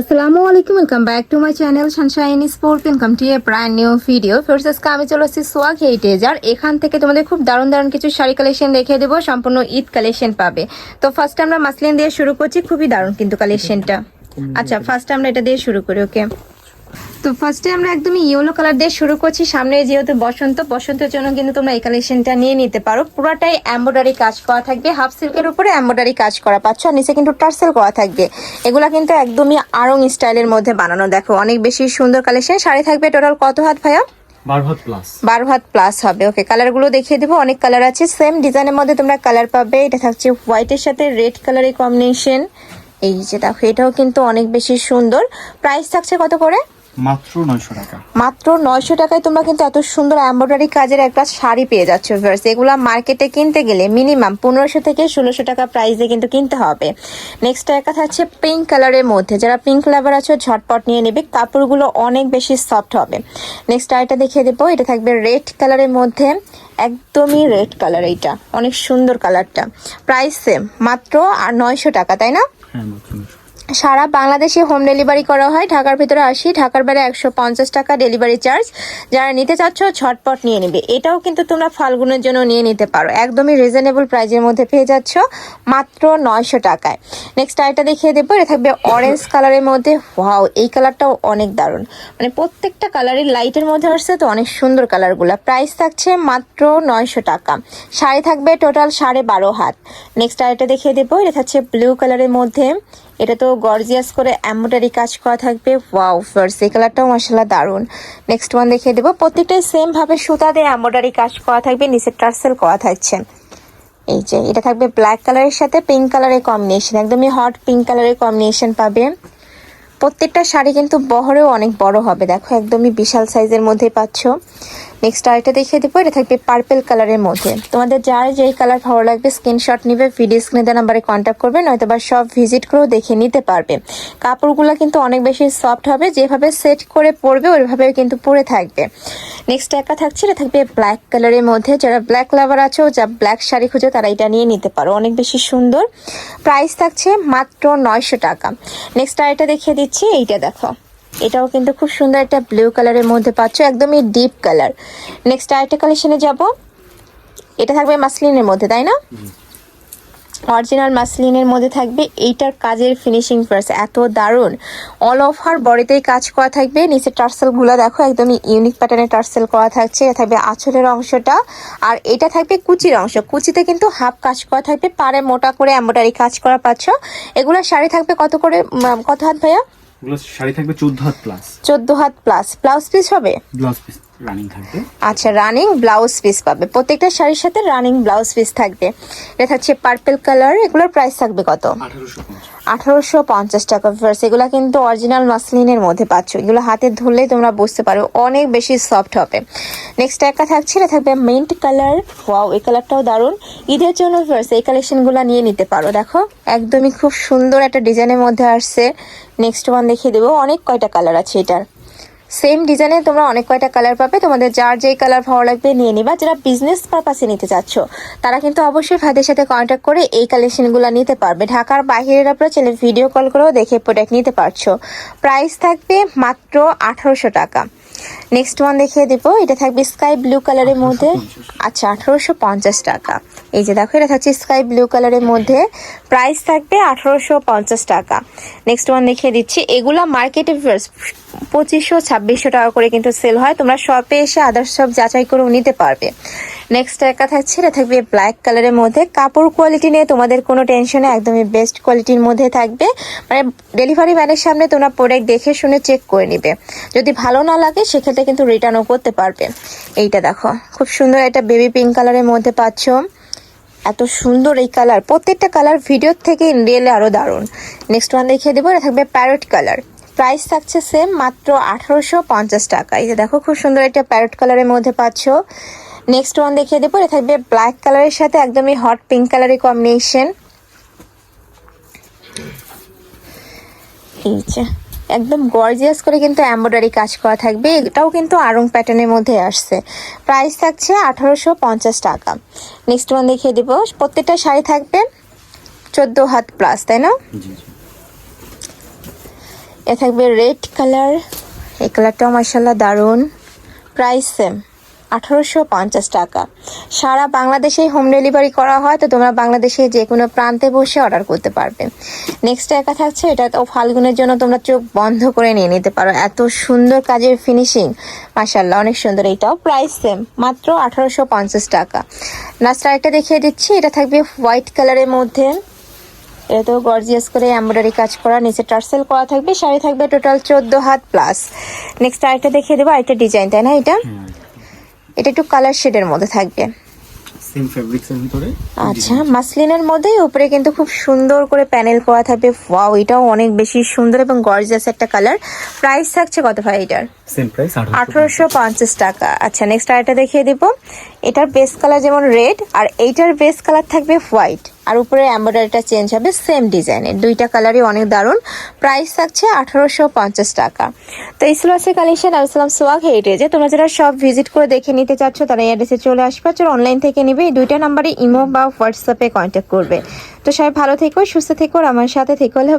আসসালামু আলাইকুম welcome back to my channel Sunshine sport income to a brand new video first আজকে আমি চলে আসছি সোয়াগ হেরিটেজ আর এখান থেকে তোমাদের খুব দারুণ দারুণ কিছু শাড়ি কালেকশন দেখিয়ে দেবো। সম্পূর্ণ ঈদ কালেকশন পাবে। তো ফার্স্ট আমরা মাসলিন দিয়ে শুরু করছি। খুবই দারুণ কিন্তু কালেকশনটা আচ্ছা ফার্স্ট আমরা এটা দিয়ে শুরু করি ওকে তো ফার্স্টে আমরা একদমই ইয়েলো কালার দিয়ে শুরু করছি। সামনে যেহেতু বসন্ত বসন্তের জন্য কিন্তু তোমরা এই কালেকশনটা নিয়ে নিতে পারো। পুরাটাই এমব্রয়ডারি কাজ করা থাকবে। হাফ সিল্কের উপরে এমব্রয়ডারি কাজ করা পাচ্ছ আর নিচে কিন্তু টার্সেল করা থাকবে। এগুলা কিন্তু একদমই আরং স্টাইলের মধ্যে বানানো। দেখো অনেক বেশি সুন্দর কালেকশন শাড়ি থাকবে টোটাল কত হাত ভাইয়া? বারো হাত প্লাস বারো হাত প্লাস হবে। ওকে কালারগুলো দেখিয়ে দেবো। অনেক কালার আছে। সেম ডিজাইনের মধ্যে তোমরা কালার পাবে। এটা থাকছে হোয়াইটের সাথে রেড কালারের কম্বিনেশন এই যে দেখো এটাও কিন্তু অনেক বেশি সুন্দর। প্রাইস থাকছে কত করে? মাত্র নয়শো টাকা। মাত্র নয়শো টাকায় তোমরা কিন্তু এত সুন্দর এমব্রয়ডারি কাজের একটা শাড়ি পেয়ে যাচ্ছ ভিউয়ার্স এগুলা মার্কেটে কিনতে গেলে মিনিমাম পনেরোশো থেকে ষোলোশো টাকা প্রাইসে কিন্তু কিনতে হবে। নেক্সট একটা থাকছে পিঙ্ক কালারের মধ্যে। যারা পিঙ্ক লাভার আছো ঝটপট নিয়ে নেবে। কাপড়গুলো অনেক বেশি সফট হবে। নেক্সট আরেকটা দেখিয়ে দেবো। এটা থাকবে রেড কালারের মধ্যে। একদমই রেড কালার এইটা। অনেক সুন্দর কালারটা প্রাইস সেম মাত্র আর নয়শো টাকা তাই না? হ্যাঁ মাত্র সারা বাংলাদেশে হোম ডেলিভারি করা হয়। ঢাকার ভিতরে আসি, ঢাকার বেলা একশো পঞ্চাশ টাকা ডেলিভারি চার্জ। যারা নিতে চাচ্ছ, ঝটপট নিয়ে নিবে। এটাও কিন্তু তোমরা ফাল্গুনের জন্য নিয়ে নিতে পারো। একদমই রিজনেবল প্রাইজের মধ্যে পেয়ে যাচ্ছ মাত্র নয়শো টাকায়। নেক্সট আইটা দেখিয়ে দেবো। এটা থাকবে অরেঞ্জ কালারের মধ্যে। ওয়াও এই কালারটাও অনেক দারুণ। মানে প্রত্যেকটা কালারের লাইটের মধ্যে আসছে, তো অনেক সুন্দর কালারগুলো প্রাইস থাকছে মাত্র নয়শো টাকা। শাড়ি থাকবে টোটাল সাড়ে বারো হাত। নেক্সট আরেকটা দেখিয়ে দেবো। এটা থাকছে ব্লু কালারের মধ্যে। এটা তো গর্জিয়াস করে এমব্রয়ডারি কাজ করা থাকবে। ওয়াও ফার্স্ট এই কালারটাও মশলা দারুণ। নেক্সট ওয়ান দেখিয়ে দেবো। প্রত্যেকটাই সেম ভাবে সুতা দিয়ে এমব্রয়ডারি কাজ করা থাকবে, নিচে টার্সেল করা থাকছে। এই যে, এটা থাকবে ব্ল্যাক কালারের সাথে পিঙ্ক কালারের কম্বিনেশন একদমই হট পিঙ্ক কালারের কম্বিনেশন পাবে। প্রত্যেকটা শাড়ি কিন্তু বহরেও অনেক বড় হবে, দেখো, একদমই বিশাল সাইজের মধ্যে পাচ্ছ। নেক্সট আরেকটা দেখিয়ে দেবো, এটা থাকবে পার্পেল কালারের মধ্যে। তোমাদের যার যেই কালার ভালো লাগবে স্ক্রিনশট নিবে ভিডিও স্ক্রিনে নাম্বারে কন্ট্যাক্ট করবে নয়তো বা সব ভিজিট করেও দেখে নিতে পারবে। কাপড়গুলো কিন্তু অনেক বেশি সফট হবে, যেভাবে সেট করে পরবে ওইভাবে কিন্তু পরে থাকবে। নেক্সট একা থাকছে, এটা থাকবে ব্ল্যাক কালারের মধ্যে। যারা ব্ল্যাক লাভার আছো, যা ব্ল্যাক শাড়ি খুঁজো, তারা এটা নিয়ে নিতে পারো। অনেক বেশি সুন্দর। প্রাইস থাকছে মাত্র নয়শো টাকা। নেক্সট আরেকটা দেখিয়ে দিচ্ছি, এইটা দেখো। এটাও কিন্তু খুব সুন্দর একটা ব্লু কালারের মধ্যে পাচ্ছ, একদমই ডিপ কালার নেক্সট আরেকটা কালেকশনে যাব। এটা থাকবে মাসলিনের মধ্যে, তাই না? অরিজিনাল মাসলিনের মধ্যে থাকবে এইটার কাজের ফিনিশিং ফার্স এত দারুণ। অল ওভার বডিতেই কাজ করা থাকবে, নিচে টার্সেলগুলো দেখো, একদমই ইউনিক প্যাটার্নের টার্সেল করা থাকছে এটা থাকবে আঁচলের অংশটা। আর এটা থাকবে কুচির অংশ, কুচিতে কিন্তু হাফ কাজ করা থাকবে পারে মোটা করে এম্ব্রয়ডারি কাজ করা পাচ্ছ। এগুলো শাড়ি থাকবে কত করে কত হাত ভাইয়া? এগুলো শাড়ি থাকবে চোদ্দ হাত প্লাস চোদ্দ হাত প্লাস ব্লাউজ পিস হবে? ব্লাউজ পিস রানিং থাকবে। আচ্ছা রানিং ব্লাউজ পিস পাবে। প্রত্যেকটা শাড়ির সাথে রানিং ব্লাউজ পিস থাকবে। এটা থাকছে পার্পল কালার এগুলোর প্রাইস থাকবে কত? আঠারোশো পঞ্চাশ। আঠারোশো পঞ্চাশ টাকা ফার্স এগুলো কিন্তু অরিজিনাল মাসলিনের মধ্যে পাচ্ছ। এগুলো হাতে ধরলে তোমরা বুঝতে পারো অনেক বেশি সফট হবে। নেক্সট একটা থাকছে, এটা থাকবে মিন্ট কালার ওয়াও এই কালারটাও দারুণ। ঈদের জন্য ফার্স এই কালেকশনগুলো নিয়ে নিতে পারো। দেখো, একদমই খুব সুন্দর একটা ডিজাইনের মধ্যে আসছে। নেক্সট ওয়ান দেখিয়ে দেবো। অনেক কয়টা কালার আছে এটার। সেম ডিজাইনে তোমরা অনেক কয়টা কালার পাবে। তোমাদের যার যেই কালার ভালো লাগবে নিয়ে নিবা। যারা বিজনেস পারপাসে নিতে চাচ্ছ, তারা কিন্তু অবশ্যই ভাইদের সাথে কন্ট্যাক্ট করে এই কালেকশনগুলো নিতে পারবে। ঢাকার বাইরের আপনারা ছেলে ভিডিও কল করেও দেখে প্রোডাক্ট নিতে পারছ। প্রাইস থাকবে মাত্র আঠারোশো টাকা। নেক্সট ওয়ান দেখিয়ে দেবো। এটা থাকবে স্কাই ব্লু কালারের মধ্যে। আচ্ছা আঠারোশো পঞ্চাশ টাকা। এই যে দেখো এটা থাকছে স্কাই ব্লু কালারের মধ্যে। প্রাইস থাকবে আঠারোশো পঞ্চাশ টাকা। নেক্সট ওয়ান দেখিয়ে দিচ্ছি। এগুলো মার্কেটে পঁচিশশো ছাব্বিশশো টাকা করে কিন্তু সেল হয়। তোমরা শপে এসে আদার্স সব যাচাই করেও নিতে পারবে। নেক্সট একটা থাকছে, এটা থাকবে ব্ল্যাক কালারের মধ্যে। কাপড় কোয়ালিটি নিয়ে তোমাদের কোনো টেনশনে একদমই বেস্ট কোয়ালিটির মধ্যে থাকবে। মানে ডেলিভারি ম্যানের সামনে তোমরা প্রোডাক্ট দেখে শুনে চেক করে নিবে। যদি ভালো না লাগে, সেক্ষেত্রে কিন্তু রিটার্নও করতে পারবে। এইটা দেখো, খুব সুন্দর একটা বেবি পিঙ্ক কালারের মধ্যে পাচ্ছ। এত সুন্দর এই কালার প্রত্যেকটা কালার ভিডিওর থেকে রিয়েলে আরও দারুণ। নেক্সট ওয়ান দেখিয়ে দেবো, এটা থাকবে প্যারট কালার প্রাইস থাকছে সেম মাত্র আঠারোশো পঞ্চাশ টাকা। এই যে দেখো, খুব সুন্দর একটা প্যারট কালারের মধ্যে পাচ্ছ। নেক্সট ওয়ান দেখিয়ে দেবো। এটা থাকবে ব্ল্যাক কালারের সাথে একদমই হট পিঙ্ক কালারের কম্বিনেশন এই যে একদম গর্জিয়াস করে কিন্তু এমব্রয়ডারি কাজ করা থাকবে। এটাও কিন্তু আরং প্যাটার্নের মধ্যে আসছে। প্রাইস থাকছে আঠারোশো পঞ্চাশ টাকা। নেক্সট ওয়ান দেখিয়ে দিব। প্রত্যেকটা শাড়ি থাকবে চোদ্দ হাত প্লাস তাই না? এ থাকবে রেড কালার এই কালারটাও মার্শাল্লাহ দারুণ। প্রাইস সেম আঠারোশো পঞ্চাশ টাকা। সারা বাংলাদেশে হোম ডেলিভারি করা হয়, তো তোমরা বাংলাদেশে যে কোনো প্রান্তে বসে অর্ডার করতে পারবে। নেক্সট একা থাকছে, এটা তো ফাল্গুনের জন্য তোমরা চোখ বন্ধ করে নিয়ে নিতে পারো। এত সুন্দর কাজের ফিনিশিং মাসাল্লাহ অনেক সুন্দর। এটাও প্রাইস সেম মাত্র আঠারোশো পঞ্চাশ টাকা। লাস্ট আরেকটা দেখিয়ে দিচ্ছি, এটা থাকবে হোয়াইট কালারের মধ্যে। এটা তো গর্জিয়াস করে এমব্রয়ডারি কাজ করা, নিচে টার্সেল করা থাকবে, শাড়ি থাকবে টোটাল চোদ্দ হাত প্লাস নেক্সট আরেকটা দেখিয়ে দেবো, আরেকটা ডিজাইন তাই না এটা? এটা একটু কালার শেডের মধ্যে থাকবে। সেম ভিতরে? আচ্ছা মাসলিনের মধ্যে উপরে কিন্তু খুব সুন্দর করে প্যানেল করা থাকবে। ওয়াও এটাও অনেক বেশি সুন্দর এবং গর্জিয়াস একটা কালার প্রাইস থাকছে কত ভাই এটার? সেম প্রাইস আঠারোশো পঞ্চাশ। টাকা। আচ্ছা নেক্সট আরেকটা দেখিয়ে দিব। এটার বেস কালার যেমন রেড আর এইটার বেস কালার থাকবে হোয়াইট আর উপরে এম্বয়ডারিটা চেঞ্জ হবে, সেম ডিজাইনের। দুইটা কালারই অনেক দারুণ। প্রাইস থাকছে আঠারোশো পঞ্চাশ টাকা। তো এই কালেকশন আর ইসলাম সোয়াগ হেরিটেজে তোমরা যারা সব ভিজিট করে দেখে নিতে চাচ্ছ, তারা এই অ্যাড্রেসে চলে আসবে। আর অনলাইন থেকে নেবে, এই দুইটা নাম্বারে ইমো বা হোয়াটসঅ্যাপে কন্ট্যাক্ট করবে। তো সবাই ভালো থেকো, সুস্থ থেকো আমার সাথে থেকো হলে